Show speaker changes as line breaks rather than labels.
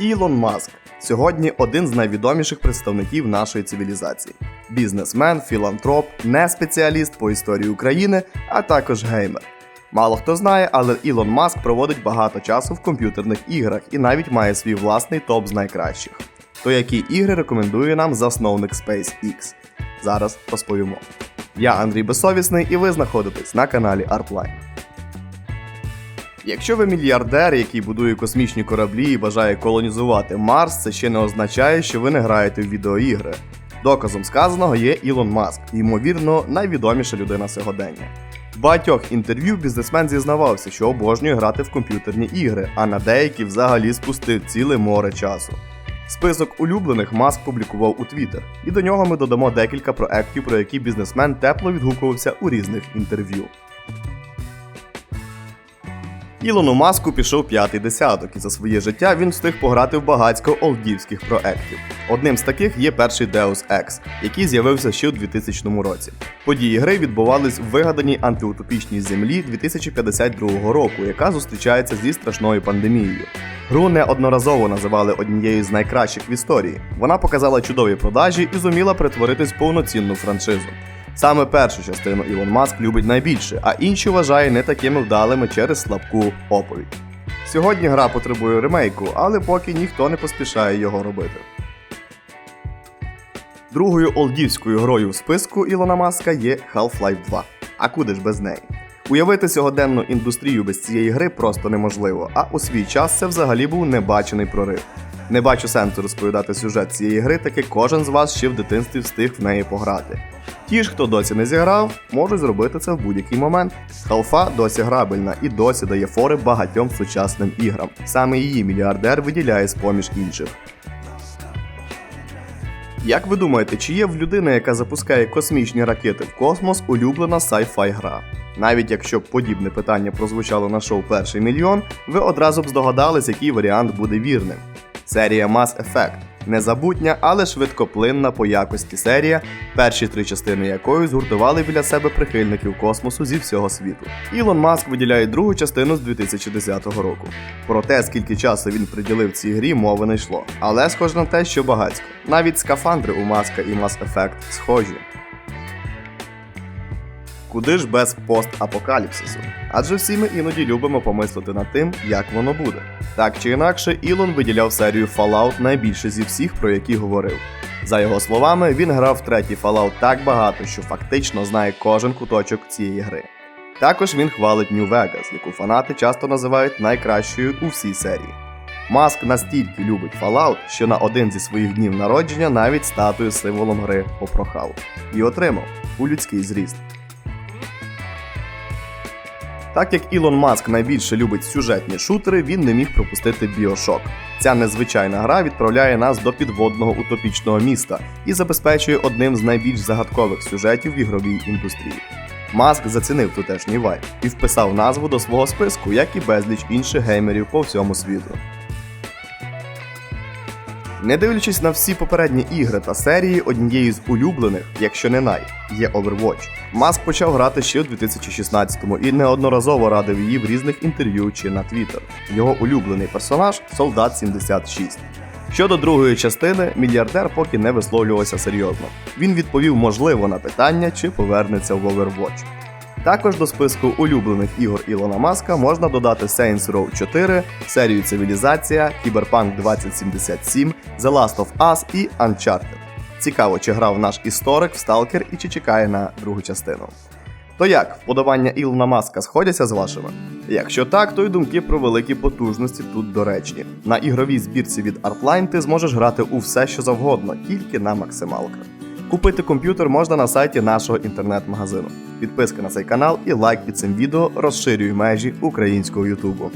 Ілон Маск сьогодні один з найвідоміших представників нашої цивілізації: бізнесмен, філантроп, не спеціаліст по історії України, а також геймер. Мало хто знає, але Ілон Маск проводить багато часу в комп'ютерних іграх і навіть має свій власний топ з найкращих. То які ігри рекомендує нам засновник SpaceX? Зараз розповімо. Я Андрій Безсовісний, і ви знаходитесь на каналі ArtLine. Якщо ви мільярдер, який будує космічні кораблі і бажає колонізувати Марс, це ще не означає, що ви не граєте в відеоігри. Доказом сказаного є Ілон Маск, ймовірно, найвідоміша людина сьогодення. В багатьох інтерв'ю бізнесмен зізнавався, що обожнює грати в комп'ютерні ігри, а на деякі взагалі спустив ціле море часу. Список улюблених Маск публікував у Twitter, і до нього ми додамо декілька проєктів, про які бізнесмен тепло відгукувався у різних інтерв'ю. Ілону Маску пішов п'ятий десяток, і за своє життя він встиг пограти в багатько олдівських проєктів. Одним з таких є перший Deus Ex, який з'явився ще у 2000 році. Події гри відбувались в вигаданій антиутопічній землі 2052 року, яка зустрічається зі страшною пандемією. Гру неодноразово називали однією з найкращих в історії. Вона показала чудові продажі і зуміла перетворитись в повноцінну франшизу. Саме першу частину Ілон Маск любить найбільше, а інші вважає не такими вдалими через слабку оповідь. Сьогодні гра потребує ремейку, але поки ніхто не поспішає його робити. Другою олдівською грою в списку Ілона Маска є Half-Life 2. А куди ж без неї? Уявити сьогоденну індустрію без цієї гри просто неможливо, а у свій час це взагалі був небачений прорив. Не бачу сенсу розповідати сюжет цієї гри, таки кожен з вас ще в дитинстві встиг в неї пограти. Ті ж, хто досі не зіграв, можуть зробити це в будь-який момент. Халфа досі грабельна і досі дає фори багатьом сучасним іграм. Саме її мільярдер виділяє з поміж інших. Як ви думаєте, чи є в людини, яка запускає космічні ракети в космос, улюблена sci-fi гра? Навіть якщо б подібне питання прозвучало на шоу Перший мільйон, ви одразу б здогадались, який варіант буде вірним. Серія Mass Effect. Незабутня, але швидкоплинна по якості серія, перші три частини якої згуртували біля себе прихильників космосу зі всього світу. Ілон Маск виділяє другу частину з 2010 року. Про те, скільки часу він приділив цій грі, мови не йшло. Але схоже на те, що багатько. Навіть скафандри у Маска і Mass Effect схожі. Куди ж без постапокаліпсису? Адже всі ми іноді любимо помислити над тим, як воно буде. Так чи інакше, Ілон виділяв серію Fallout найбільше зі всіх, про які говорив. За його словами, він грав в третій Fallout так багато, що фактично знає кожен куточок цієї гри. Також він хвалить New Vegas, яку фанати часто називають найкращою у всій серії. Маск настільки любить Fallout, що на один зі своїх днів народження навіть статую символом гри попрохав і отримав у людський зріст. Так як Ілон Маск найбільше любить сюжетні шутери, він не міг пропустити Біошок. Ця незвичайна гра відправляє нас до підводного утопічного міста і забезпечує одним з найбільш загадкових сюжетів в ігровій індустрії. Маск зацінив тутешній вайб і вписав назву до свого списку, як і безліч інших геймерів по всьому світу. Не дивлячись на всі попередні ігри та серії, однією з улюблених, якщо не най, є Overwatch. Маск почав грати ще у 2016-му і неодноразово радив її в різних інтерв'ю чи на Twitter. Його улюблений персонаж Солдат 76. Щодо другої частини, мільярдер поки не висловлювався серйозно. Він відповів можливо на питання, чи повернеться в Overwatch. Також до списку улюблених ігор Ілона Маска можна додати Saints Row 4, серію Цивілізація, Cyberpunk 2077, The Last of Us і Uncharted. Цікаво, чи грав наш історик в Stalker і чи чекає на другу частину. То як, вподобання Ілона Маска сходяться з вашими? Якщо так, то й думки про великі потужності тут доречні. На ігровій збірці від Artline ти зможеш грати у все, що завгодно, тільки на максималках. Купити комп'ютер можна на сайті нашого інтернет-магазину. Підписка на цей канал і лайк під цим відео розширює межі українського Ютубу.